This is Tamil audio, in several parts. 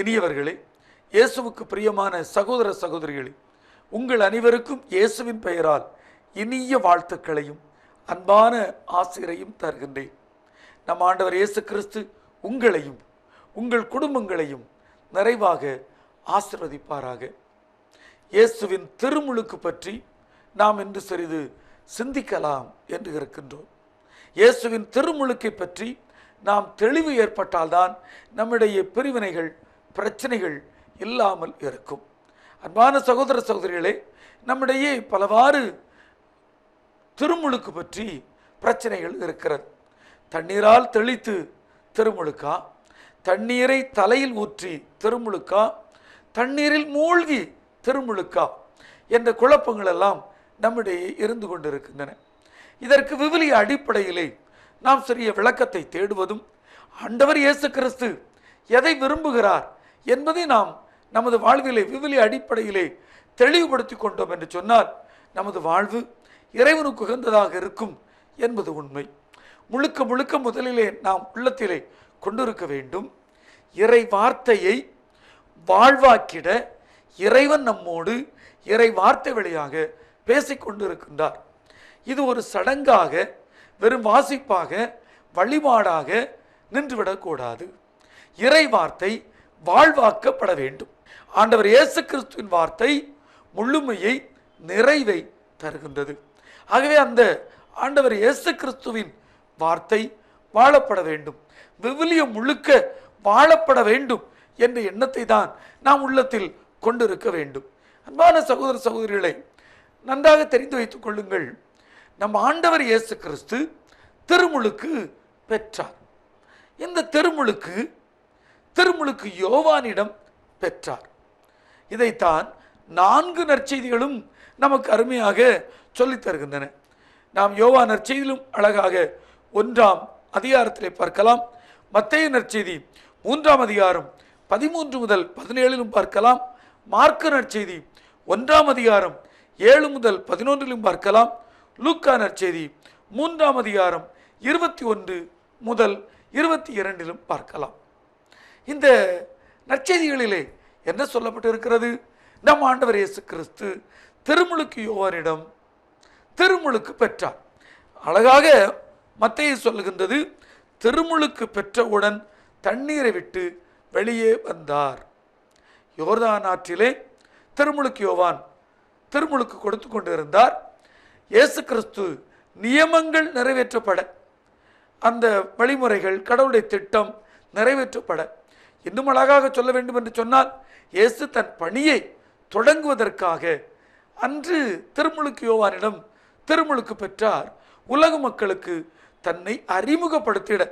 இனியவர்களே இயேசுவுக்கு பிரியமான சகோதர சகோதரிகளே உங்கள் அனைவருக்கும் இயேசுவின் பெயரால் இனிய வாழ்த்துக்களையும் அன்பான ஆசிரையும் தருகின்றேன். நம் ஆண்டவர் இயேசு கிறிஸ்து உங்களையும் உங்கள் குடும்பங்களையும் நிறைவாக ஆசிர்வதிப்பாராக. இயேசுவின் திருமுழுக்கு பற்றி நாம் இன்று சிறிது சிந்திக்கலாம் என்று இருக்கின்றோம். இயேசுவின் திருமுழுக்கை பற்றி நாம் தெளிவு ஏற்பட்டால்தான் நம்முடைய பிரிவினைகள் பிரச்சனைகள் இல்லாமல் இருக்கும். அன்பான சகோதர சகோதரிகளே நம்மிடையே பலவாறு திருமுழுக்கு பற்றி பிரச்சனைகள் இருக்கிறது. தண்ணீரால் தெளித்து திருமுழுக்கா? தண்ணீரை தலையில் ஊற்றி திருமுழுக்கா? தண்ணீரில் மூழ்கி திருமுழுக்கா? என்ற குழப்பங்கள் எல்லாம் நம்மிடையே இருந்து கொண்டிருக்கின்றன. இதற்கு விவிலிய அடிப்படையிலே நாம் சிறிய விளக்கத்தை தேடுவதும் ஆண்டவர் இயேசு கிறிஸ்து எதை விரும்புகிறார் என்பதை நாம் நமது வாழ்விலே விவிலிய அடிப்படையிலே தெளிவுபடுத்தி கொண்டோம் என்று சொன்னால் நமது வாழ்வு இறைவனுக்கு உகந்ததாக இருக்கும் என்பது உண்மை. முழுக்க முழுக்க முதலிலே நாம் உள்ளத்திலே கொண்டிருக்க வேண்டும். இறை வார்த்தையை வாழ்வாக்கிட இறைவன் நம்மோடு இறை வார்த்தை வழியாக பேசிக்கொண்டிருக்கின்றார் இது ஒரு சடங்காக வெறும் வாசிப்பாக வழிபாடாக நின்றுவிடக்கூடாது. இறை வார்த்தை வாழ்வாக்கப்பட வேண்டும். ஆண்டவர் இயேசு கிறிஸ்துவின் வார்த்தை முழுமையை நிறைவை தருகின்றது. ஆகவே அந்த ஆண்டவர் இயேசு கிறிஸ்துவின் வார்த்தை வாழப்பட வேண்டும். விவிலியம் முழுக்க வாழப்பட வேண்டும் என்ற எண்ணத்தை தான் நாம் உள்ளத்தில் கொண்டிருக்க வேண்டும். அன்பான சகோதர சகோதரிகளை நன்றாக தெரிந்து வைத்துக் கொள்ளுங்கள். நம் ஆண்டவர் இயேசு கிறிஸ்து திருமுழுக்கு பெற்றார். இந்த திருமுழுக்கு திருமுழுக்கு யோவானிடம் பெற்றார். இதைத்தான் நான்கு நற்செய்திகளும் நமக்கு அருமையாக சொல்லித் தருகின்றன. நாம் யோவா நற்செய்தியிலும் அழகாக ஒன்றாம் அதிகாரத்திலே பார்க்கலாம். மத்திய நற்செய்தி மூன்றாம் அதிகாரம் பதிமூன்று முதல் பதினேழிலும் பார்க்கலாம். மார்க்க நற்செய்தி ஒன்றாம் அதிகாரம் ஏழு முதல் பதினொன்றிலும் பார்க்கலாம். லூக்கா நற்செய்தி மூன்றாம் அதிகாரம் இருபத்தி ஒன்று முதல் இருபத்தி இரண்டிலும் பார்க்கலாம். இந்த நற்செய்திகளிலே என்ன சொல்லப்பட்டிருக்கிறது? நம் ஆண்டவர் இயேசு கிறிஸ்து திருமுழுக்கு யோவானிடம் திருமுழுக்கு பெற்றார். அழகாக மத்தையை சொல்லுகின்றது திருமுழுக்கு பெற்றவுடன் தண்ணீரை விட்டு வெளியே வந்தார். யோர்தான் ஆற்றிலே திருமுழுக்கு யோவான் திருமுழுக்கு கொடுத்து கொண்டிருந்தார். இயேசு கிறிஸ்து நியமங்கள் நிறைவேற்றப்பட அந்த வழிமுறைகள் கடவுளுடைய திட்டம் நிறைவேற்றப்பட இன்னும் அழகாக சொல்ல வேண்டும் என்று சொன்னால் இயேசு தன் பணியை தொடங்குவதற்காக அன்று திருமுழுக்கு யோவானிடம் திருமுழுக்கு பெற்றார். உலக மக்களுக்கு தன்னை அறிமுகப்படுத்திட.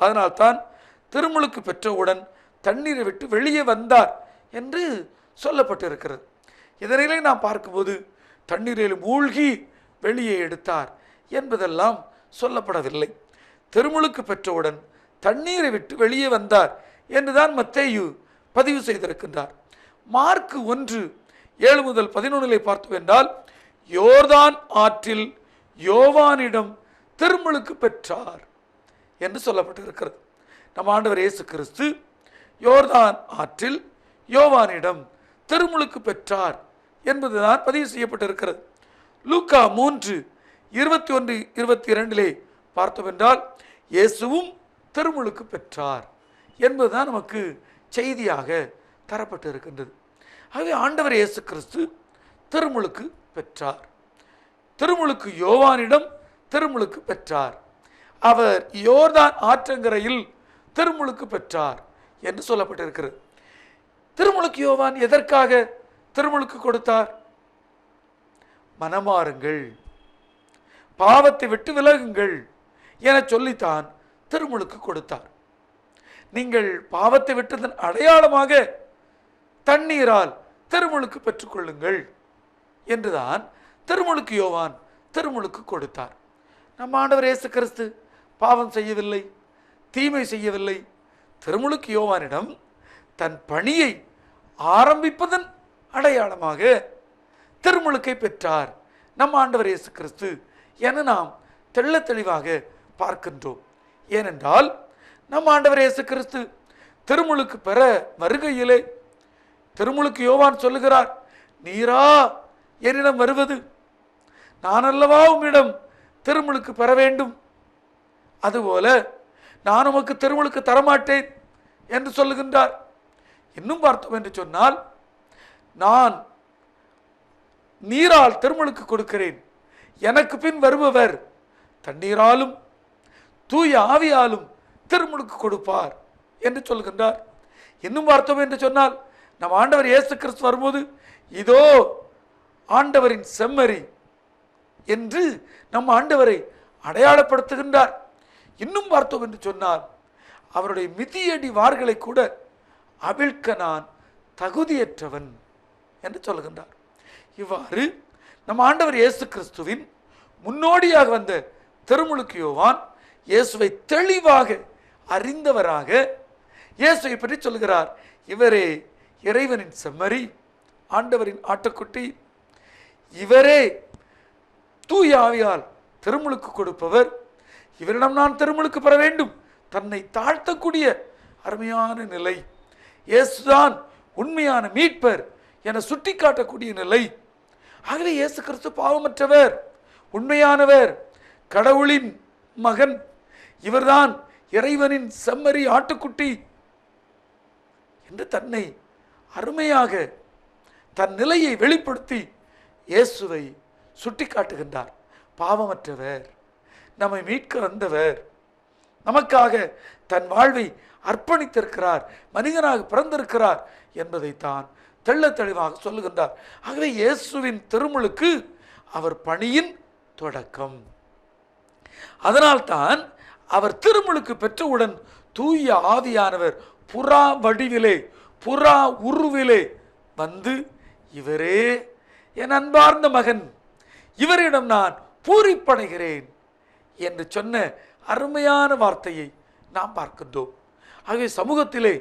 அதனால்தான் திருமுழுக்கு பெற்றவுடன் தண்ணீரை விட்டு வெளியே வந்தார் என்று சொல்லப்பட்டிருக்கிறது. இதனிலே நாம் பார்க்கும்போது தண்ணீரில் மூழ்கி வெளியே எடுத்தார் என்பதெல்லாம் சொல்லப்படவில்லை. திருமுழுக்கு பெற்றவுடன் தண்ணீரை விட்டு வெளியே வந்தார் என்றுதான் மத்தேயு பதிவு செய்திருக்கின்றார். மார்க்கு ஒன்று ஏழு முதல் பதினொன்றிலே பார்த்தோம் என்றால் யோர்தான் ஆற்றில் யோவானிடம் திருமுழுக்கு பெற்றார் என்று சொல்லப்பட்டிருக்கிறது. நம் ஆண்டவர் இயேசு கிறிஸ்து யோர்தான் ஆற்றில் யோவானிடம் திருமுழுக்கு பெற்றார் என்பதுதான் பதிவு செய்யப்பட்டிருக்கிறது. லூக்கா மூன்று இருபத்தி ஒன்று இருபத்தி இரண்டிலே பார்த்தோம் என்றால் இயேசுவும் திருமுழுக்கு பெற்றார். என்பதுதான் நமக்கு செய்தியாக தரப்பட்டு இருக்கின்றது ஆகவே ஆண்டவர் இயேசு கிறிஸ்து திருமுழுக்கு பெற்றார். திருமுழுக்கு யோவானிடம் திருமுழுக்கு பெற்றார். அவர் யோர்தான் ஆற்றங்கரையில் திருமுழுக்கு பெற்றார் என்று சொல்லப்பட்டிருக்கிறது. திருமுழுக்கு யோவான் எதற்காக திருமுழுக்கு கொடுத்தார்? மனமாறுங்கள். பாவத்தை விட்டு விலகுங்கள் என சொல்லித்தான் திருமுழுக்கு கொடுத்தார். நீங்கள் பாவத்தை விட்டதன் அடையாளமாக தண்ணீரால் திருமுழுக்கு பெற்றுக்கொள்ளுங்கள் என்றுதான் திருமுழுக்கு யோவான் திருமுழுக்கு கொடுத்தார். நம்ம ஆண்டவர் இயேசு கிறிஸ்து பாவம் செய்யவில்லை தீமை செய்யவில்லை. திருமுழுக்கு யோவானிடம் தன் பணியை ஆரம்பிப்பதன் அடையாளமாக திருமுழுக்கை பெற்றார் நம் ஆண்டவர் இயேசு கிறிஸ்து என நாம் தெள்ள தெளிவாக பார்க்கின்றோம். ஏனென்றால் நம் ஆண்டவர் இயேசு கிறிஸ்து திருமுழுக்கு பெற வருகையிலே திருமுழுக்கு யோவான் சொல்லுகிறார் நீரா என்னிடம் வருவது? நான் அல்லவா உம்மிடம் திருமுழுக்கு பெற வேண்டும்? அதுபோல நான் உமக்கு திருமுழுக்கு தரமாட்டேன் என்று சொல்லுகின்றார். இன்னும் பார்த்தோம் என்று சொன்னால் நான் நீரால் திருமுழுக்கு கொடுக்கிறேன். எனக்கு பின் வருபவர் தண்ணீராலும் தூய ஆவியாலும் திருமுழுக்கு கொடுப்பார் என்று சொல்கின்றார். இன்னும் பார்த்தோம் என்று சொன்னால் நம் ஆண்டவர் இயேசு கிறிஸ்து வரும்போது இதோ ஆண்டவரின் செம்மறி என்று நம் ஆண்டவரை அடையாளப்படுத்துகின்றார். இன்னும் பார்த்தோம் என்று சொன்னால் அவருடைய மிதியடி வார்களை கூட அவிழ்க்க நான் தகுதியற்றவன் என்று சொல்லுகின்றார் இவ்வாறு நம் ஆண்டவர் இயேசு கிறிஸ்துவின் முன்னோடியாக வந்த திருமுழுக்கு யோவான் இயேசுவை தெளிவாக அறிந்தவராக இயேசுவை பற்றி சொல்கிறார் இவரே இறைவனின் செம்மறி ஆண்டவரின் ஆட்டுக்குட்டி. இவரே தூய ஆவியால் திருமுழுக்கு கொடுப்பவர். இவரிடம் நான் திருமுழுக்கு பெற வேண்டும். தன்னை தாழ்த்தக்கூடிய அருமையான நிலை. இயேசுதான் உண்மையான மீட்பர் என சுட்டி காட்டக்கூடிய நிலை. ஆகவே இயேசு கிறிஸ்து பாவமற்றவர் உண்மையானவர் கடவுளின் மகன். இவர்தான் இறைவனின் செம்மறி ஆட்டுக்குட்டி என்று தன்னை அருமையாக தன் நிலையை வெளிப்படுத்தி இயேசுவை சுட்டி காட்டுகின்றார் பாவமற்றவர் நம்மை மீட்க வந்தவர் நமக்காக தன் வாழ்வை அர்ப்பணித்திருக்கிறார் மனிதனாக பிறந்திருக்கிறார் என்பதைத்தான் தெள்ள தெளிவாக சொல்லுகின்றார். ஆகவே இயேசுவின் திருமுழுக்கு அவர் பணியின் தொடக்கம். அதனால்தான் அவர் திருமுழுக்கு பெற்றவுடன் தூய ஆவியானவர் புறா வடிவிலே புறா உருவிலே வந்து இவரே என் அன்பார்ந்த மகன் இவரிடம் நான் பூரிப்படைகிறேன் என்று சொன்ன அருமையான வார்த்தையை நாம் பார்க்கின்றோம். ஆகவே சமூகத்திலே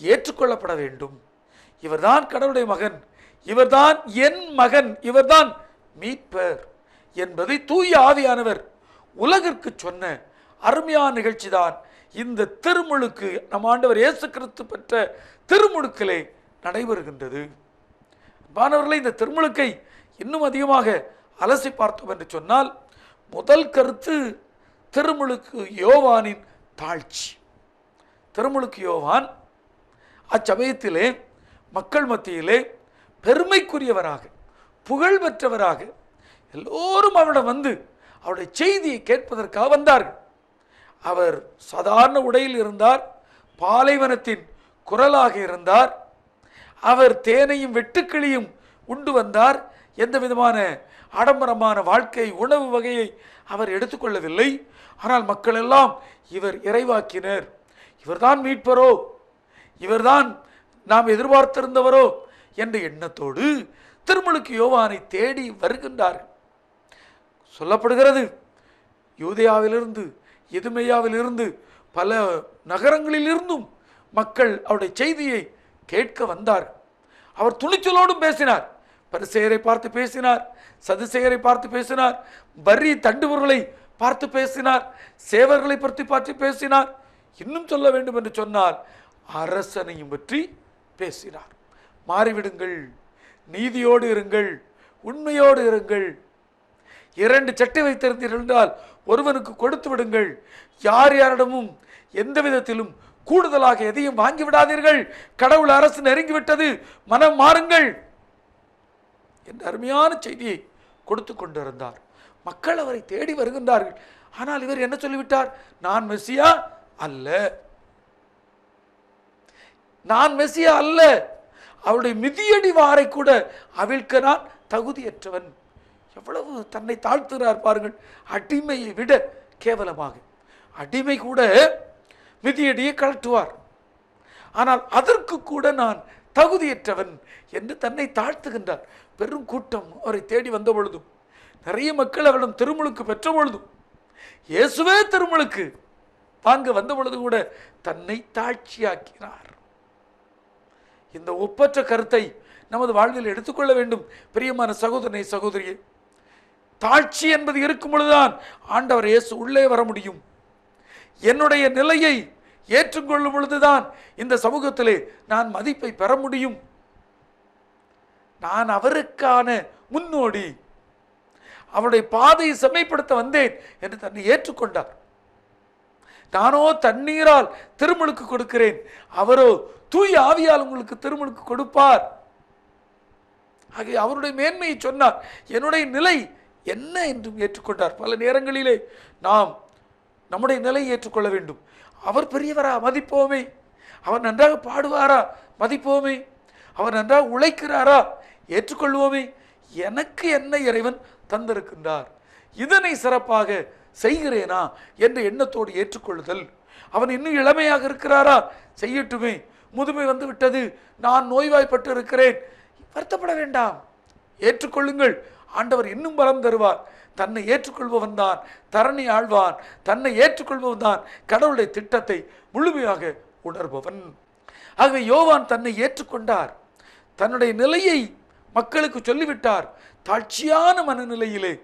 ஏற்றுக்கொள்ளப்பட வேண்டும். இவர்தான் கடவுளுடைய மகன் இவர்தான் என் மகன் இவர்தான் மீட்பர் என்பதை தூய ஆவியானவர் உலகிற்கு சொன்ன அருமையான நிகழ்ச்சி தான் இந்த திருமுழுக்கு நம் ஆண்டவர் இயேசு கிறிஸ்து பெற்ற திருமுழுக்கிலே நடைபெறுகின்றது. மாணவர்களை இந்த திருமுழுக்கை இன்னும் அதிகமாக அலசி பார்த்தோம் என்று சொன்னால் முதல் கருத்து திருமுழுக்கு யோவானின் தாழ்ச்சி. திருமுழுக்கு யோவான் அச்சமயத்திலே மக்கள் மத்தியிலே பெருமைக்குரியவராக புகழ் பெற்றவராக எல்லோரும் அவரிடம் வந்து அவருடைய செய்தியை கேட்பதற்காக வந்தார்கள். அவர் சாதாரண உடையில் இருந்தார் பாலைவனத்தின் குரலாக இருந்தார் அவர் தேனையும் வெட்டுக்கிளியும் உண்டு வந்தார் எந்த விதமான ஆடம்பரமான வாழ்க்கை உணவு வகையை அவர் எடுத்துக்கொள்ளவில்லை. ஆனால் மக்கள் எல்லாம் இவர் இறைவாக்கினர். இவர்தான் மீட்பரோ? இவர்தான் நாம் எதிர்பார்த்திருந்தவரோ? என்ற எண்ணத்தோடு திருமலுக்கு யோவானை தேடி வருகின்றார்கள். சொல்லப்படுகிறது யூதேயாவிலிருந்து எதுமையாவிலிருந்து பல நகரங்களிலிருந்தும் மக்கள் அவருடைய செய்தியை கேட்க வந்தார். அவர் துணிச்சலோடும் பேசினார். பரிசெயரை பார்த்து பேசினார். சதுசேகரை பார்த்து பேசினார். வரி தண்டுவர்களை பார்த்து பேசினார். சேவர்களை பற்றி பார்த்து பேசினார். இன்னும் சொல்ல வேண்டும் என்று சொன்னால் அரசனையும் பற்றி பேசினார். மாறிவிடுங்கள். நீதியோடு இருங்கள். உண்மையோடு இருங்கள். இரண்டு சட்டை வைத்திருந்தீர்கள் என்றால் ஒருவனுக்கு கொடுத்து விடுங்கள். யார் யாரிடமும் எந்த விதத்திலும் கூடுதலாக எதையும் வாங்கி விடாதீர்கள். கடவுள் அரசு நெருங்கிவிட்டது மனம் மாறுங்கள். என்ற அருமையான செய்தியை கொடுத்து கொண்டிருந்தார். மக்கள் அவரை தேடி வருகின்றார்கள். ஆனால் இவர் என்ன சொல்லிவிட்டார்? நான் மெஸ்ஸியா அல்ல. நான் மெஸ்ஸியா அல்ல. அவருடைய மிதியடி வாரை கூட அவிழ்க்க நான் தகுதியற்றவன். எவ்வளவு தன்னை தாழ்த்துகிறார் பாருங்கள். அடிமையை விட கேவலமாக. அடிமை கூட மிதியடியை கழட்டுவார் ஆனால் அதற்கு கூட நான் தகுதியற்றவன் என்று தன்னை தாழ்த்துகின்றார். பெரும் கூட்டம் அவரை தேடி வந்த பொழுதும் நிறைய மக்கள் அவரிடம் திருமுழுக்கு பெற்ற பொழுதும் இயேசுவே திருமுழுக்கு வாங்க வந்த பொழுது கூட தன்னை தாழ்ச்சியாக்கினார். இந்த ஒப்பற்ற கருத்தை நமது வாழ்வில் எடுத்துக்கொள்ள வேண்டும். பிரியமான சகோதரனை சகோதரியை தாழ்ச்சி என்பது இருக்கும் பொழுதுதான் ஆண்டவர் இயேசு உள்ளே வர முடியும். என்னுடைய நிலையை ஏற்றுக்கொள்ளும் பொழுதுதான் இந்த சமூகத்திலே நான் மதிப்பை பெற முடியும். நான் அவருக்கான முன்னோடி. அவருடைய பாதையை செம்மைப்படுத்த வந்தேன் என்று தன்னை ஏற்றுக்கொண்டார். நானோ தண்ணீரால் திருமுழுக்கு கொடுக்கிறேன். அவரோ தூய் ஆவியால் உங்களுக்கு திருமுழுக்கு கொடுப்பார். ஆகிய அவருடைய மேன்மையை சொன்னார். என்னுடைய நிலை என்ன என்றும் ஏற்றுக்கொண்டார். பல நேரங்களிலே நாம் நம்முடைய நிலையை ஏற்றுக்கொள்ள வேண்டும். அவர் பெரியவரா மதிப்போமே. அவர் நன்றாக பாடுவாரா மதிப்போமே. அவர் நன்றாக உழைக்கிறாரா ஏற்றுக்கொள்வோமே. எனக்கு என்ன இறைவன் தந்திருக்கின்றார்? இதனை சிறப்பாக செய்கிறேனா என்ற எண்ணத்தோடு ஏற்றுக்கொள்ளுதல். அவன் இன்னும் இளமையாக இருக்கிறாரா? செய்யட்டுமே. முதுமை வந்து விட்டது. நான் நோய்வாய்ப்பட்டு இருக்கிறேன் வருத்தப்பட வேண்டாம். ஏற்றுக்கொள்ளுங்கள். ஆண்டவர் இன்னும் பலம் தருவார். தன்னை ஏற்றுக்கொள்பவன் தான் தரணி ஆழ்வான். தன்னை ஏற்றுக்கொள்பவன் தான் கடவுளுடைய திட்டத்தை முழுமையாக உணர்பவன். ஆகவே யோவான் தன்னை ஏற்றுக்கொண்டார். தன்னுடைய நிலையை மக்களுக்கு சொல்லிவிட்டார். தாழ்ச்சியான மனநிலையிலே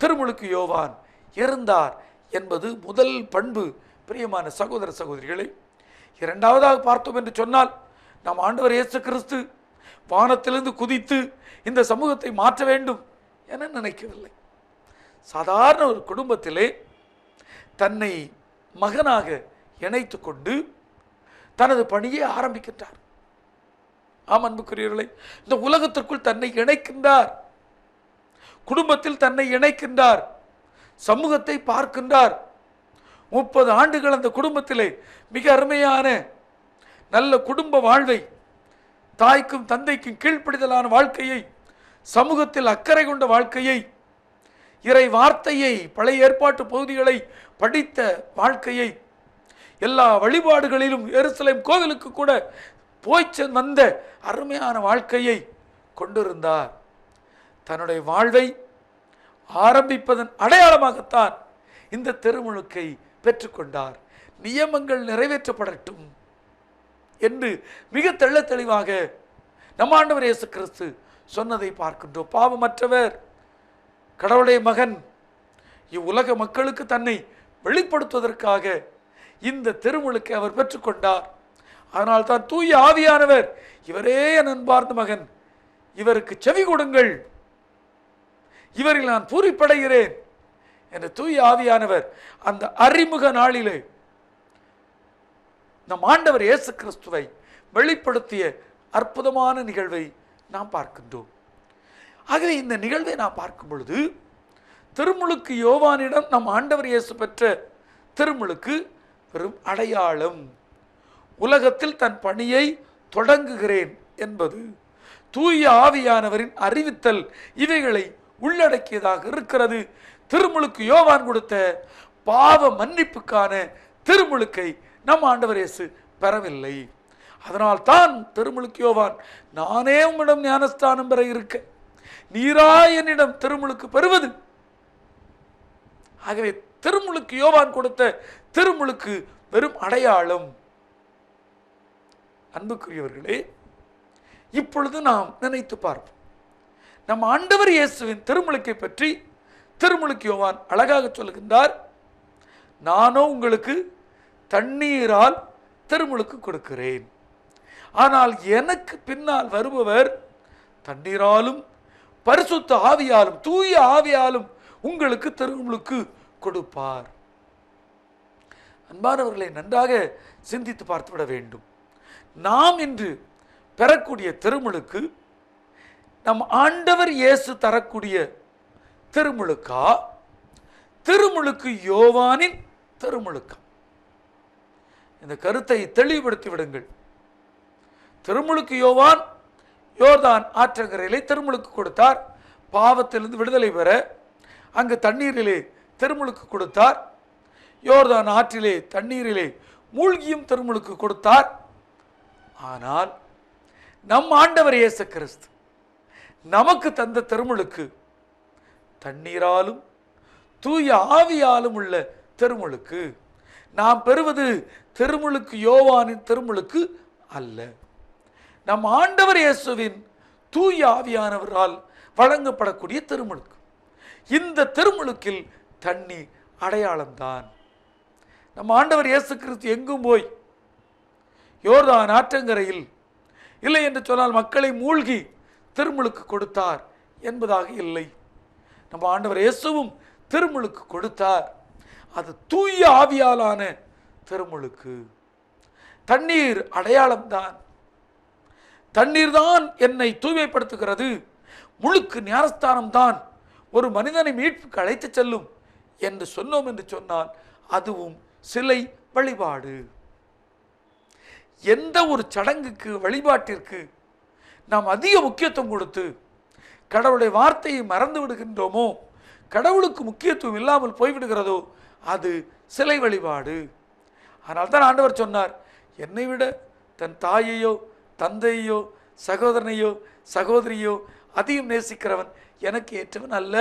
திருமுழுக்கு யோவான் இருந்தார் என்பது முதல் பண்பு. பிரியமான சகோதர சகோதரிகளை இரண்டாவதாக பார்த்தோம் என்று சொன்னால் நாம் ஆண்டவர் இயேசு கிறிஸ்து வானத்திலிருந்து குதித்து இந்த சமூகத்தை மாற்ற வேண்டும் என நினைக்கவில்லை. சாதாரண ஒரு குடும்பத்திலே தன்னை மகனாக இணைத்து கொண்டு தனது பணியை ஆரம்பிக்கின்றார். ஆம் அன்புக்குரியவர்களை இந்த உலகத்திற்குள் தன்னை இணைக்கின்றார். குடும்பத்தில் தன்னை இணைக்கின்றார். சமூகத்தை பார்க்கின்றார். முப்பது ஆண்டுகள் அந்த குடும்பத்திலே மிக அருமையான நல்ல குடும்ப வாழ்வை தாய்க்கும் தந்தைக்கும் கீழ்ப்படிதலான வாழ்க்கையை சமூகத்தில் அக்கறை கொண்ட வாழ்க்கையை இறை வார்த்தையை பழைய ஏற்பாட்டு பகுதிகளை படித்த வாழ்க்கையை எல்லா வழிபாடுகளிலும் எருசலேம் கோவிலுக்கு கூட போய் சென் வந்த அருமையான வாழ்க்கையை கொண்டிருந்தார். தன்னுடைய வாழ்வை ஆரம்பிப்பதன் அடையாளமாகத்தான் இந்த திருமுழுக்கை பெற்றுக்கொண்டார். நியமங்கள் நிறைவேற்றப்படட்டும். என்று மிக தெள்ள தெளிவாக நம்மாண்டவர் இயேசு கிறிஸ்து சொன்னதை பார்க்கின்றோம். பாவமற்றவர் கடவுளுடைய மகன் இவ்வுலக மக்களுக்கு தன்னை வெளிப்படுத்துவதற்காக இந்த திருமுழுக்கை அவர் பெற்றுக்கொண்டார். அதனால் தான் தூய ஆவியானவர் இவரே என் அன்பார்ந்த மகன் இவருக்கு செவி கொடுங்கள். இவரில் நான் பூரிப்படைகிறேன். என்று தூய ஆவியானவர் அந்த அறிமுக நாளிலே நம் ஆண்டவர் இயேசு கிறிஸ்துவை வெளிப்படுத்திய அற்புதமான நிகழ்வை நாம் பார்க்கின்றோம். ஆகவே இந்த நிகழ்வை நாம் பார்க்கும் பொழுது திருமுழுக்கு யோவானிடம் நம் ஆண்டவர் இயேசு பெற்ற திருமுழுக்கு வெறும் அடையாளம். உலகத்தில் தன் பணியை தொடங்குகிறேன் என்பது தூய ஆவியானவரின் அறிவித்தல் இவைகளை உள்ளடக்கியதாக இருக்கிறது. திருமுழுக்கு யோவான் கொடுத்த பாவ மன்னிப்புக்கான திருமுழுக்கை நம் ஆண்டவர் இயேசு பெறவில்லை. அதனால் தான் திருமுழுக்கியோவான் நானே உங்களிடம் ஞானஸ்தானம் பெற இருக்க. நீரா என்னிடம் திருமுழுக்கு பெறுவது. ஆகவே திருமுழுக்கு யோவான் கொடுத்த திருமுழுக்கு வெறும் அடையாளம். அன்புக்குரியவர்களே இப்பொழுது நாம் நினைத்து பார்ப்போம். நம் ஆண்டவர் இயேசுவின் திருமுழுக்கை பற்றி திருமுழுக்கு யோவான் அழகாக சொல்லுகின்றார் நானோ உங்களுக்கு தண்ணீரால் திருமுழுக்கு கொடுக்கிறேன். ஆனால் எனக்கு பின்னால் வருபவர் தண்ணீராலும் பரிசுத்த ஆவியாலும் தூய ஆவியாலும் உங்களுக்கு திருமுழுக்கு கொடுப்பார். அன்பானவர்களை நன்றாக சிந்தித்து பார்த்துவிட வேண்டும். நாம் இன்று பெறக்கூடிய திருமுழுக்கு நம் ஆண்டவர் இயேசு தரக்கூடிய திருமுழுக்கா? திருமுழுக்கு யோவானின் திருமுழுக்கா? இந்த கருத்தை தெளிவுபடுத்தி விடுங்கள். திருமுழுக்கு யோவான் யோர்தான் ஆற்றங்கரையிலே திருமுழுக்கு கொடுத்தார். பாவத்திலிருந்து விடுதலை பெற அங்கு தண்ணீரிலே திருமுழுக்கு கொடுத்தார். யோர்தான் ஆற்றிலே தண்ணீரிலே மூழ்கியும் திருமுழுக்கு கொடுத்தார். ஆனால் நம் ஆண்டவர் இயேசு கிறிஸ்து நமக்கு தந்த திருமுழுக்கு தண்ணீராலும் தூய ஆவியாலும் உள்ள திருமுழுக்கு. நாம் பெறுவது திருமுழுக்கு யோவானின் திருமுழுக்கு அல்ல. நம் ஆண்டவர் இயேசுவின் தூய ஆவியானவரால் வழங்கப்படக்கூடிய திருமுழுக்கு. இந்த திருமுழுக்கில் தண்ணி அடையாளம்தான். நம்ம ஆண்டவர் இயேசு கிறிஸ்து எங்கும் போய் யோர்தான் ஆற்றங்கரையில் இல்லை என்று சொன்னால் மக்களை மூழ்கி திருமுழுக்கு கொடுத்தார் என்பதாக இல்லை. நம்ம ஆண்டவர் இயேசுவும் திருமுழுக்கு கொடுத்தார். அது தூய ஆவியாலான திருமுழுக்கு தண்ணீர் அடையாளம்தான். தண்ணீர் தான் என்னை தூய்மைப்படுத்துகிறது. முழுக்கு ஞானஸ்தானம் தான் ஒரு மனிதனை மீட்புக்கு அழைத்துச் செல்லும் என்று சொன்னோம் என்று சொன்னால் அதுவும் சிலை வழிபாடு. எந்த ஒரு சடங்குக்கு வழிபாட்டிற்கு நாம் அதிக முக்கியத்துவம் கொடுத்து கடவுளுடைய வார்த்தையை மறந்து விடுகின்றோமோ கடவுளுக்கு முக்கியத்துவம் இல்லாமல் போய்விடுகிறதோ அது சிலை வழிபாடு. அதனால் தான் ஆண்டவர் சொன்னார் என்னை விட தன் தாயையோ தந்தையோ சகோதரனையோ சகோதரியோ அதிகம் நேசிக்கிறவன் எனக்கு ஏற்றவன் அல்ல.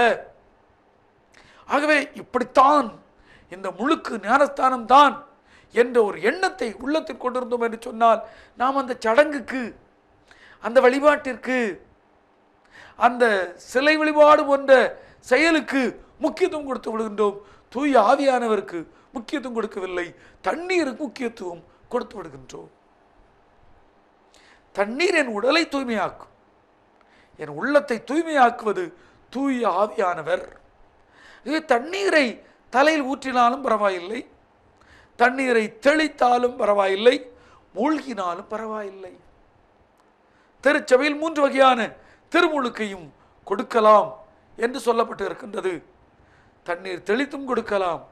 ஆகவே இப்படித்தான் இந்த முழுக்கு ஞானஸ்தானம் தான் என்ற ஒரு எண்ணத்தை உள்ளத்தில் கொண்டிருந்தோம் என்று சொன்னால் நாம் அந்த சடங்குக்கு அந்த வழிபாட்டிற்கு அந்த சிலை வழிபாடு போன்ற செயலுக்கு முக்கியத்துவம் கொடுத்து விடுகின்றோம். தூய ஆவியானவருக்கு முக்கியத்துவம் கொடுக்கவில்லை. தண்ணீருக்கு முக்கியத்துவம் கொடுத்து விடுகின்றோம். தண்ணீர் என் உடலை தூய்மையாக்கும். என் உள்ளத்தை தூய்மையாக்குவது தூய ஆவியானவர். இது தண்ணீரை தலையில் ஊற்றினாலும் பரவாயில்லை. தண்ணீரை தெளித்தாலும் பரவாயில்லை. மூழ்கினாலும் பரவாயில்லை. திருச்சபையில் மூன்று வகையான திருமுழுக்கையும் கொடுக்கலாம் என்று சொல்லப்பட்டு இருக்கின்றது தண்ணீர் தெளித்தும் கொடுக்கலாம்.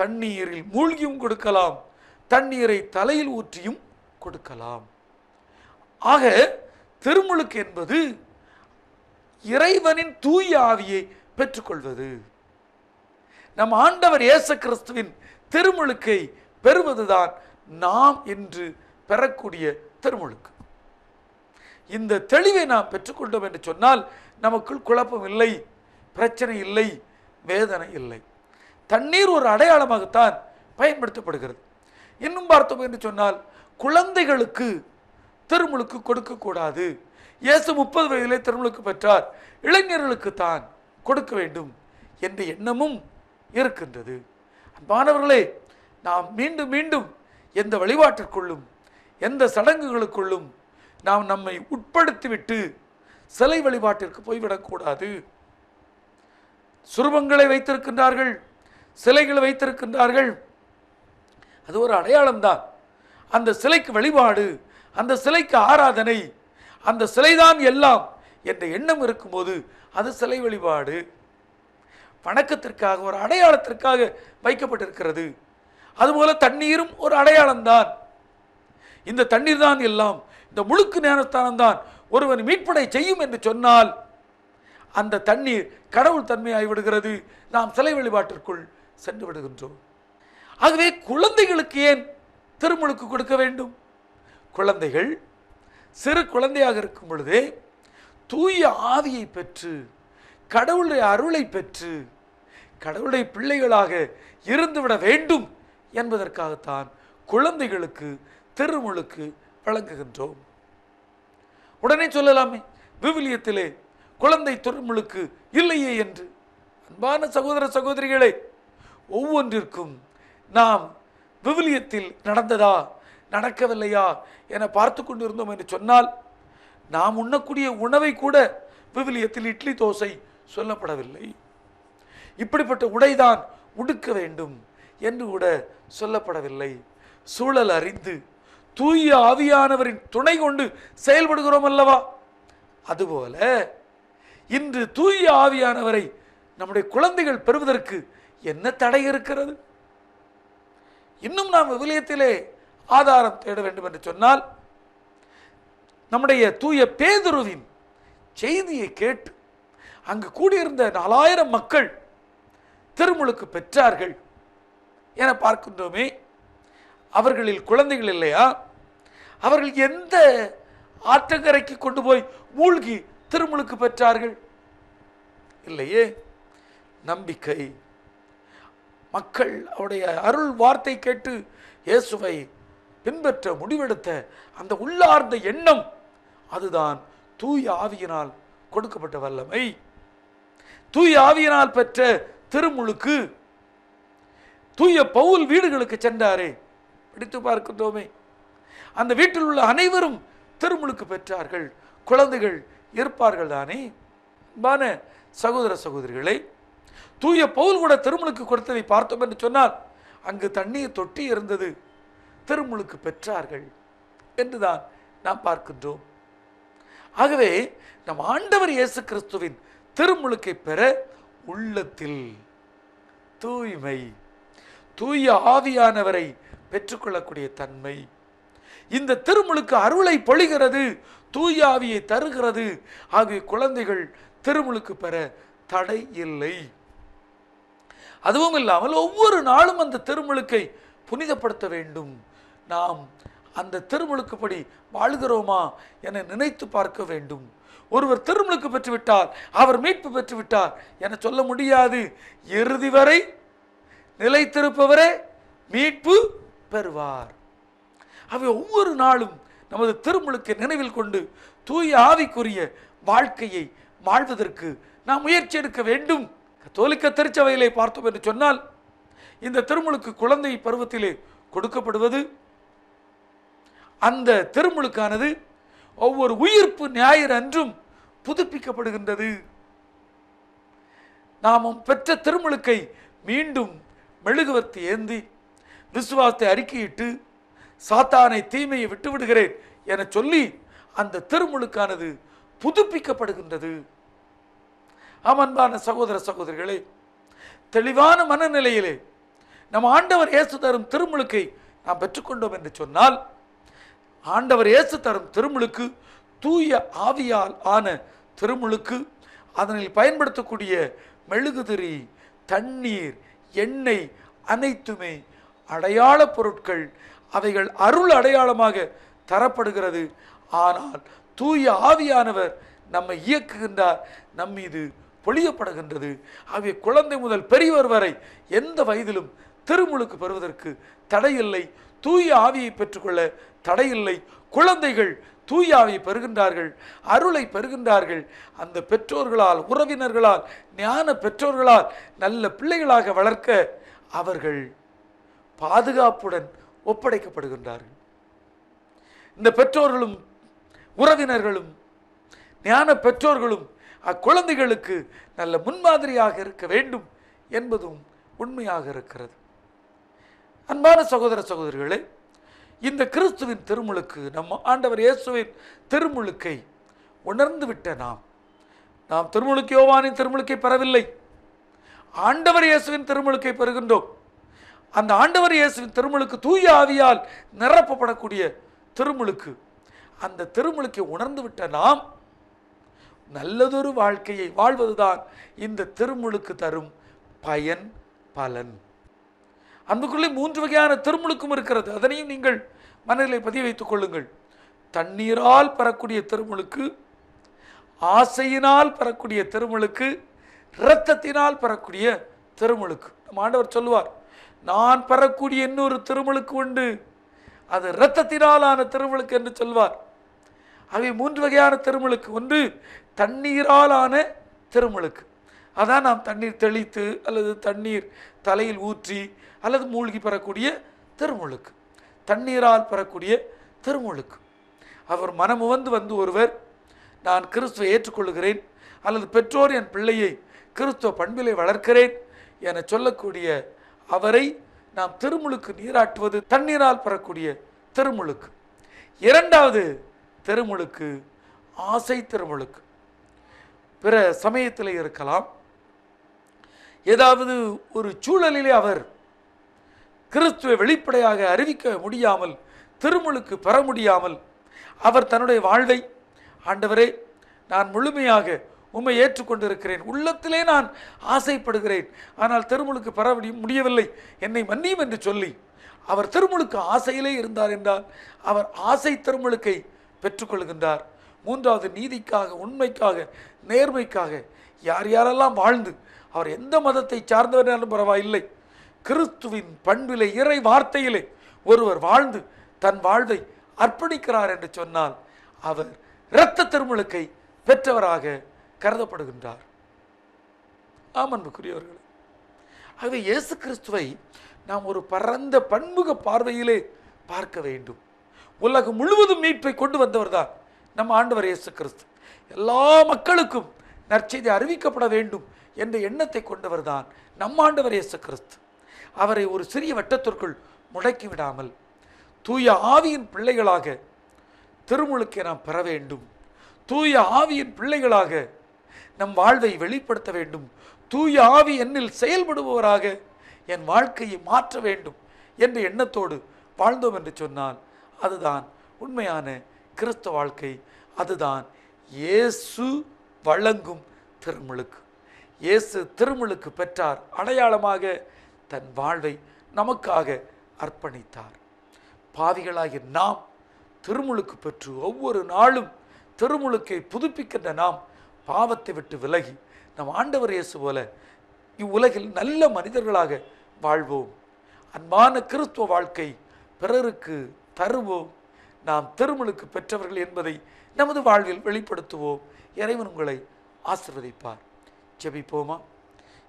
தண்ணீரில் மூழ்கியும் கொடுக்கலாம். தண்ணீரை தலையில் ஊற்றியும் கொடுக்கலாம். ஆக திருமுழுக்கு என்பது இறைவனின் தூய ஆவியை பெற்றுக்கொள்வது. நம் ஆண்டவர் இயேசு கிறிஸ்துவின் திருமுழுக்கை பெறுவதுதான் நாம் என்று பெறக்கூடிய திருமுழுக்கு. இந்த தெளிவை நாம் பெற்றுக்கொண்டோம் என்று சொன்னால் நமக்குள் குழப்பம் இல்லை பிரச்சனை இல்லை வேதனை இல்லை. தண்ணீர் ஒரு அடையாளமாகத்தான் பயன்படுத்தப்படுகிறது. இன்னும் பார்த்தோம் என்று சொன்னால் குழந்தைகளுக்கு திருமுழுக்கு கொடுக்கக்கூடாது. இயேசு முப்பது வயதிலே திருமுழுக்கு பெற்றார். இளைஞர்களுக்கு தான் கொடுக்க வேண்டும் என்ற எண்ணமும் இருக்கின்றது. அன்பானவர்களே நாம் மீண்டும் மீண்டும் எந்த வழிபாட்டிற்குள்ளும் எந்த சடங்குகளுக்குள்ளும் நாம் நம்மை உட்படுத்திவிட்டு சிலை வழிபாட்டிற்கு போய்விடக்கூடாது. சுரூபங்களை வைத்திருக்கின்றார்கள். சிலைகளை வைத்திருக்கின்றார்கள். அது ஒரு அடையாளம்தான். அந்த சிலைக்கு வழிபாடு அந்த சிலைக்கு ஆராதனை அந்த சிலைதான் எல்லாம் என்ற எண்ணம் இருக்கும்போது அது சிலை வழிபாடு. வணக்கத்திற்காக ஒரு அடையாளத்திற்காக வைக்கப்பட்டிருக்கிறது. அதுபோல தண்ணீரும் ஒரு அடையாளம்தான். இந்த தண்ணீர் தான் எல்லாம் இந்த முழுக்கு ஞானஸ்தானம் தான் ஒருவன் மீட்படை செய்யும் என்று சொன்னால் அந்த தண்ணீர் கடவுள் தன்மையாகிவிடுகிறது நாம் சிலை வழிபாட்டிற்குள் சென்று விடுகின்றோம். ஆகவே குழந்தைகளுக்கு ஏன் திருமுழுக்கு கொடுக்க வேண்டும்? குழந்தைகள் சிறு குழந்தையாக இருக்கும் பொழுதே தூய ஆவியை பெற்று கடவுளுடைய அருளை பெற்று கடவுளுடைய பிள்ளைகளாக இருந்துவிட வேண்டும் என்பதற்காகத்தான் குழந்தைகளுக்கு திருமுழுக்கு வழங்குகின்றோம். உடனே சொல்லலாமே விவிலியத்திலே குழந்தை திருமுழுக்கு இல்லையே என்று. அன்பான சகோதர சகோதரிகளே ஒவ்வொன்றிற்கும் நாம் விவிலியத்தில் நடந்ததா நடக்கவில்லையா என பார்த்து கொண்டிருந்தோம் என்று சொன்னால் நாம் உண்ணக்கூடிய உணவை கூட விவிலியத்தில் இட்லி தோசை சொல்லப்படவில்லை. இப்படிப்பட்ட உடைதான் உடுக்க வேண்டும் என்று கூட சொல்லப்படவில்லை. சூழல் அறிந்து தூய ஆவியானவரின் துணை கொண்டு செயல்படுகிறோம் அல்லவா? அதுபோல இன்று தூய ஆவியானவரை நம்முடைய குழந்தைகள் பெறுவதற்கு என்ன தடை இருக்கிறது? இன்னும் நாம் விவிலியத்திலே ஆதாரம் தேட வேண்டும் என்று சொன்னால் நம்முடைய தூய பேதுருவின் செய்தியை கேட்டு அங்கு கூடியிருந்த நாலாயிரம் மக்கள் திருமுழுக்கு பெற்றார்கள் என பார்க்கின்றோமே. அவர்களில் குழந்தைகள் இல்லையா? அவர்கள் எந்த ஆற்றங்கரைக்கு கொண்டு போய் மூழ்கி திருமுழுக்கு பெற்றார்கள்? இல்லையே. நம்பிக்கை மக்கள் அவருடைய அருள் வார்த்தை கேட்டு இயேசுவை பின்பற்ற முடிவெடுத்த அந்த உள்ளார்ந்த எண்ணம் அதுதான் தூய ஆவியினால் கொடுக்கப்பட்ட வல்லமை. தூய ஆவியினால் பெற்ற திருமுழுக்கு தூய பவுல் வீடுகளுக்கு சென்றாரே. பிடித்து பார்க்கின்றோமே. அந்த வீட்டில் உள்ள அனைவரும் திருமுழுக்கு பெற்றார்கள். குழந்தைகள் இருப்பார்கள் தானே அன்பான சகோதர சகோதரிகளை தூய பவுல் கூட திருமுழுக்கு கொடுத்ததை பார்த்தோம் என்று சொன்னால் அங்கு தண்ணீர் தொட்டி இருந்தது. திருமுழுக்கு பெற்றார்கள் என்றுதான் நாம் பார்க்கின்றோம். ஆகவே நம் ஆண்டவர் இயேசு கிறிஸ்துவின் திருமுழுக்கை பெற உள்ளத்தில் தூய்மை தூய ஆவியானவரை பெற்றுக்கொள்ளக்கூடிய தன்மை. இந்த திருமுழுக்கு அருளை பொழிகிறது தூய ஆவியை தருகிறது. ஆகிய குழந்தைகள் திருமுழுக்கு பெற தடை இல்லை. அதுவும் இல்லாமல் ஒவ்வொரு நாளும் அந்த திருமுழுக்கை புனிதப்படுத்த வேண்டும். நாம் அந்த திருமுழுக்குப்படி வாழ்கிறோமா என நினைத்து பார்க்க வேண்டும். ஒருவர் திருமுழுக்கு பெற்றுவிட்டார் அவர் மீட்பு பெற்றுவிட்டார் என சொல்ல முடியாது. இறுதி வரை நிலைத்திருப்பவரே மீட்பு பெறுவார். அவை ஒவ்வொரு நாளும் நமது திருமுழுக்கை நினைவில் கொண்டு தூய ஆவிக்குரிய வாழ்க்கையை வாழ்வதற்கு நாம் முயற்சி எடுக்க வேண்டும். கத்தோலிக்க திருச்சபையிலே பார்த்தோம் என்று சொன்னால் இந்த திருமுழுக்கு குழந்தை பருவத்திலே கொடுக்கப்படுவது அந்த திருமுழுக்கானது ஒவ்வொரு உயிர்ப்பு ஞாயிறு அன்றும் புதுப்பிக்கப்படுகின்றது. நாமும் பெற்ற திருமுழுக்கை மீண்டும் மெழுகுவர்த்தி ஏந்தி விசுவாசத்தை அறிக்கையிட்டு சாத்தானை தீமையை விட்டு விடுகிறேன் என சொல்லி அந்த திருமுழுக்கானது புதுப்பிக்கப்படுகின்றது. அமன்பான சகோதர சகோதரிகளே தெளிவான மனநிலையிலே நம் ஆண்டவர் இயேசு தரும் திருமுழுக்கை நாம் பெற்றுக்கொண்டோம் என்று சொன்னால் ஆண்டவர் இயேசு தரும் திருமுழுக்கு தூய ஆவியால் ஆன திருமுழுக்கு அதனில் பயன்படுத்தக்கூடிய மெழுகுதிரி தண்ணீர் எண்ணெய் அனைத்துமே அடையாள பொருட்கள் அவைகள் அருள் அடையாளமாக தரப்படுகிறது. ஆனால் தூய ஆவியானவர் நம்மை இயக்குகின்றார். நம்மீது பொழியப்படுகின்றது. ஆகிய குழந்தை முதல் பெரியவர் வரை எந்த வயதிலும் திருமுழுக்கு பெறுவதற்கு தடையில்லை. தூய ஆவியை பெற்றுக்கொள்ள தடையில்லை. குழந்தைகள் தூய ஆவியை பெறுகின்றார்கள் அருளை பெறுகின்றார்கள். அந்த பெற்றோர்களால் உறவினர்களால் ஞான பெற்றோர்களால் நல்ல பிள்ளைகளாக வளர்க்க அவர்கள் பாதுகாப்புடன் ஒப்படைக்கப்படுகின்றார்கள். இந்த பெற்றோர்களும் உறவினர்களும் ஞான பெற்றோர்களும் அக்குழந்தைகளுக்கு நல்ல முன்மாதிரியாக இருக்க வேண்டும் என்பதும் உண்மையாக இருக்கிறது. அன்பான சகோதர சகோதரிகளே இந்த கிறிஸ்துவின் திருமுழுக்கு நம்ம ஆண்டவர் இயேசுவின் திருமுழுக்கை உணர்ந்து விட்ட நாம் நாம் திருமுழுக்கு யோவானின் திருமுழுக்கை பெறவில்லை. ஆண்டவர் இயேசுவின் திருமுழுக்கை பெறுகின்றோம். அந்த ஆண்டவர் இயேசுவின் திருமுழுக்கு தூய ஆவியால் நிரப்பப்படக்கூடிய திருமுழுக்கு அந்த திருமுழுக்கை உணர்ந்து விட்ட நாம் நல்லதொரு வாழ்க்கையை வாழ்வதுதான் இந்த திருமுழுக்கு தரும் பயன் பலன். அன்புக்குள்ளே மூன்று வகையான திருமுழுக்கும் இருக்கிறது. அதனையும் நீங்கள் மனதிலே பதிய வைத்துக் கொள்ளுங்கள். தண்ணீரால் பெறக்கூடிய திருமுழுக்கு ஆசையினால் பெறக்கூடிய திருமுழுக்கு இரத்தத்தினால் பெறக்கூடிய திருமுழுக்கு. நம்ம ஆண்டவர் சொல்லுவார் நான் பெறக்கூடிய இன்னொரு திருமுழுக்கு உண்டு. அது இரத்தத்தினாலான திருமுழுக்கு என்று சொல்வார். அவை மூன்று வகையான திருமுழுக்கு. ஒன்று தண்ணீராலான திருமுழுக்கு. அதான் நாம் தண்ணீர் தெளித்து அல்லது தண்ணீர் தலையில் ஊற்றி அல்லது மூழ்கி பெறக்கூடிய திருமுழுக்கு. தண்ணீரால் பெறக்கூடிய திருமுழுக்கு. அவர் மனமுவந்து வந்து ஒருவர் நான் கிறிஸ்துவை ஏற்றுக்கொள்கிறேன் அல்லது பெற்றோர் என் பிள்ளையை கிறிஸ்துவ பண்பிலை வளர்க்கிறேன் என சொல்லக்கூடிய அவரை நாம் திருமுழுக்கு நீராட்டுவது தண்ணீரால் பெறக்கூடிய திருமுழுக்கு. இரண்டாவது திருமுழுக்கு ஆசை திருமுழுக்கு. பிற சமயத்தில் இருக்கலாம். ஏதாவது ஒரு சூழலிலே அவர் கிறிஸ்துவை வெளிப்படையாக அறிவிக்க முடியாமல் திருமுழுக்கு பெற முடியாமல் அவர் தன்னுடைய வாழ்வை ஆண்டவரே நான் முழுமையாக உண்மை ஏற்றுக்கொண்டிருக்கிறேன். உள்ளத்திலே நான் ஆசைப்படுகிறேன். ஆனால் திருமுழுக்கு பெற முடியவில்லை. என்னை மன்னியும் என்று சொல்லி அவர் திருமுழுக்கு ஆசையிலே இருந்தார் என்றால் அவர் ஆசை திருமுழுக்கை பெற்றுக்கொள்கின்றார். மூன்றாவது நீதிக்காக உண்மைக்காக நேர்மைக்காக யார் யாரெல்லாம் வாழ்ந்து அவர் எந்த மதத்தை சார்ந்தவராலும் பரவாயில்லை. கிறிஸ்துவின் பண்பிலே இறை வார்த்தையிலே ஒருவர் வாழ்ந்து தன் வாழ்வை அர்ப்பணிக்கிறார் என்று சொன்னால் அவர் இரத்த திருமுழுக்கை பெற்றவராக கருதப்படுகின்றார். ஆம் ஆகவே இயேசு கிறிஸ்துவை நாம் ஒரு பரந்த பன்முக பார்வையிலே பார்க்க வேண்டும். உலகம் முழுவதும் மீட்பை கொண்டு வந்தவர் தான் நம்ம ஆண்டவர் இயேசு கிறிஸ்து. எல்லா மக்களுக்கும் நற்செய்தி அறிவிக்கப்பட வேண்டும் என்ற எண்ணத்தை கொண்டவர் தான் நம் ஆண்டவர் இயேசு கிறிஸ்து. அவரை ஒரு சிறிய வட்டத்திற்குள் முடக்கி விடாமல் தூய ஆவியின் பிள்ளைகளாக திருமுழுக்கை நாம் பெற வேண்டும். தூய ஆவியின் பிள்ளைகளாக நம் வாழ்வை வெளிப்படுத்த வேண்டும். தூய ஆவி என்னில் செயல்படுபவராக என் வாழ்க்கையை மாற்ற வேண்டும் என்ற எண்ணத்தோடு வாழ்ந்தோம் என்று சொன்னால் அதுதான் உண்மையான கிறிஸ்தவ வாழ்க்கை. அதுதான் இயேசு வழங்கும் திருமுழுக்கு. இயேசு திருமுழுக்கு பெற்றார். அடையாளமாக தன் வாழ்வை நமக்காக அர்ப்பணித்தார். பாவிகளாகிய நாம் திருமுழுக்கு பெற்று ஒவ்வொரு நாளும் திருமுழுக்கை புதுப்பிக்கின்ற நாம் பாவத்தை விட்டு விலகி நம் ஆண்டவர் இயேசு போல இவ்வுலகில் நல்ல மனிதர்களாக வாழ்வோம். அன்பான கிறிஸ்துவ வாழ்க்கை பிறருக்கு தருவோம். நாம் திருமுழுக்கு பெற்றவர்கள் என்பதை நமது வாழ்வில் வெளிப்படுத்துவோம். இறைவன் உங்களை ஆசிர்வதிப்பார். ஜெபிப்போமா?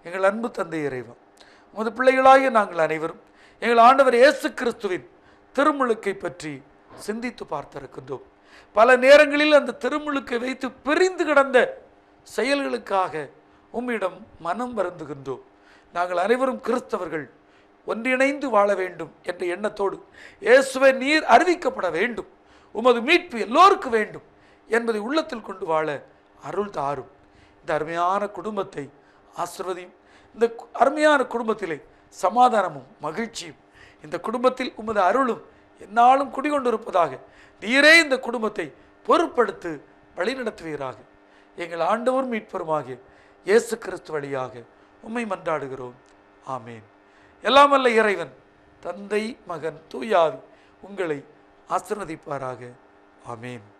எங்கள் அன்பு தந்தை இறைவன் உமது பிள்ளைகளாகிய நாங்கள் அனைவரும் எங்கள் ஆண்டவர் இயேசு கிறிஸ்துவின் திருமுழுக்கை பற்றி சிந்தித்து பார்த்திருக்கின்றோம். பல நேரங்களில் அந்த திருமுழுக்கை வைத்து பிரிந்து கிடந்த செயல்களுக்காக உம்மிடம் மனம் வருந்துகின்றோம். நாங்கள் அனைவரும் கிறிஸ்தவர்கள். ஒன்றிணைந்து வாழ வேண்டும் என்ற எண்ணத்தோடு இயேசுவை நீர் அறிவிக்கப்பட வேண்டும். உமது மீட்பு எல்லோருக்கு வேண்டும் என்பதை உள்ளத்தில் கொண்டு வாழ அருள் தாரும். இந்த அருமையான குடும்பத்தை ஆசிர்வதியும். இந்த அருமையான குடும்பத்திலே சமாதானமும் மகிழ்ச்சியும். இந்த குடும்பத்தில் உமது அருளும் என்னாலும் குடிகொண்டிருப்பதாக நீரே இந்த குடும்பத்தை பொறுப்படுத்து வழிநடத்துவீராக. எங்கள் ஆண்டவர் மீட்பருமாக இயேசு கிறிஸ்து வழியாக உம்மை மன்றாடுகிறோம். ஆமேன். எல்லாம் அல்ல இறைவன். தந்தை மகன் தூயாவி உங்களை ஆசிர்வதிப்பாராக. ஆமேன்.